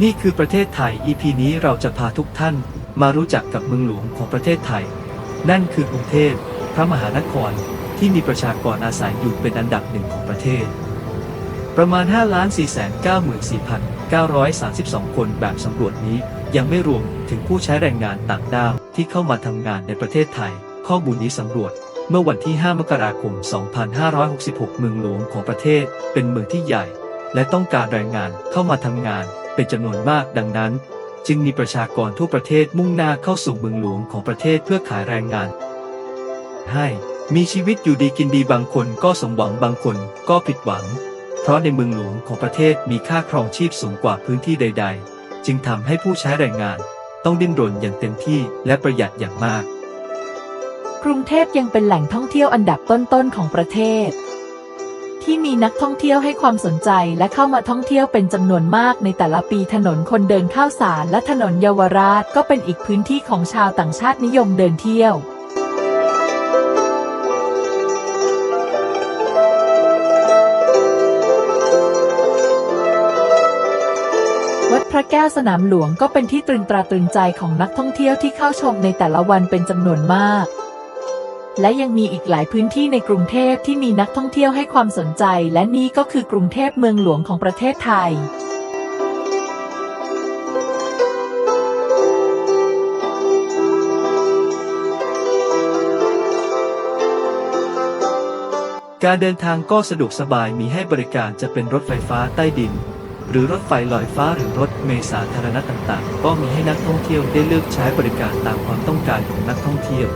นี่คือประเทศไทย EP นี้เราจะพาทุกท่านมารู้จักกับเมืองหลวงของประเทศไทย นั่นคือกรุงเทพพระมหานครที่มีประชากรอาศัยอยู่เป็นอันดับหนึ่งของประเทศ ประมาณ 5 4 9 4 9 3 2 คนแบบสำรวจนี้ยังไม่รวมถึงผู้ใช้แรงงานต่างด้าวที่เข้ามาทำงานในประเทศไทย ข้อมูลนี้สำรวจเมื่อวันที่ 5 มกราคม 2566 เมืองหลวงของประเทศเป็นเมืองที่ใหญ่ และต้องการแรงงานเข้ามาทำงาน เป็นจำนวนมากดังนั้น จึงมีประชากรทั่วประเทศมุ่งหน้าเข้าสู่เมืองหลวงของประเทศเพื่อขายแรงงาน ให้มีชีวิตอยู่ดีกินดีบางคนก็สมหวังบางคนก็ผิดหวัง เพราะในเมืองหลวงของประเทศมีค่าครองชีพสูงกว่าพื้นที่ใด ๆ จึงทำให้ผู้ใช้แรงงาน ต้องดิ้นรนอย่างเต็มที่และประหยัดอย่างมาก กรุงเทพยังเป็นแหล่งท่องเที่ยวอันดับต้นๆของประเทศ ที่มีนักท่องเที่ยวให้ความสนใจและเข้ามาท่องเที่ยวเป็นจำนวนมากในแต่ละปีถนนคนเดินข้าวสารและถนนเยาวราชก็เป็นอีกพื้นที่ของชาวต่างชาตินิยมเดินเที่ยววัดพระแก้วสนามหลวงก็เป็นที่ตรึงตราตรึงใจของนักท่องเที่ยวที่เข้าชมในแต่ละวันเป็นจำนวนมาก และยังมีอีกหลายพื้นที่ในกรุงเทพที่มีนักท่องเที่ยวให้ความสนใจ และนี่ก็คือกรุงเทพเมืองหลวงของประเทศไทยการเดินทางก็สะดวกสบายมีให้บริการจะเป็นรถไฟฟ้าใต้ดิน หรือรถไฟลอยฟ้าหรือรถเมล์สาธารณะต่างๆ ก็มีให้นักท่องเที่ยวได้เลือกใช้บริการตามความต้องการของนักท่องเที่ยว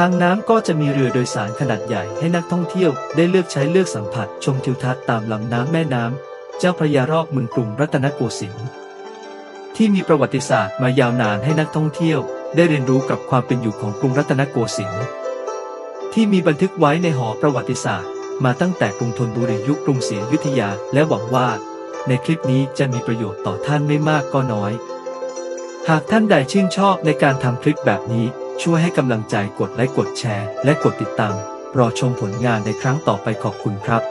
ทางน้ำก็จะมีเรือโดยสารขนาดใหญ่ให้นักท่องเที่ยวได้เลือกใช้เลือกสัมผัสชมทิวทัศน์ตามลำน้ำแม่น้ำเจ้าพระยารอบเมืองกรุงรัตนโกสินทร์ที่มีประวัติศาสตร์มายาวนานให้นักท่องเที่ยว ได้เรียนรู้กับความเป็นอยู่ของกรุงรัตนโกสินทร์ที่มีบันทึกไว้ในหอประวัติศาสตร์ มาตั้งแต่กรุงธนบุรียุคกรุงศรีอยุธยาและหวังว่า ในคลิปนี้จะมีประโยชน์ต่อท่านไม่มากก็น้อย หากท่านใดชื่นชอบในการทำคลิปแบบนี้ ช่วยให้กำลังใจกดไลค์กดแชร์ และกดติดตาม รอชมผลงานในครั้งต่อไปขอบคุณครับ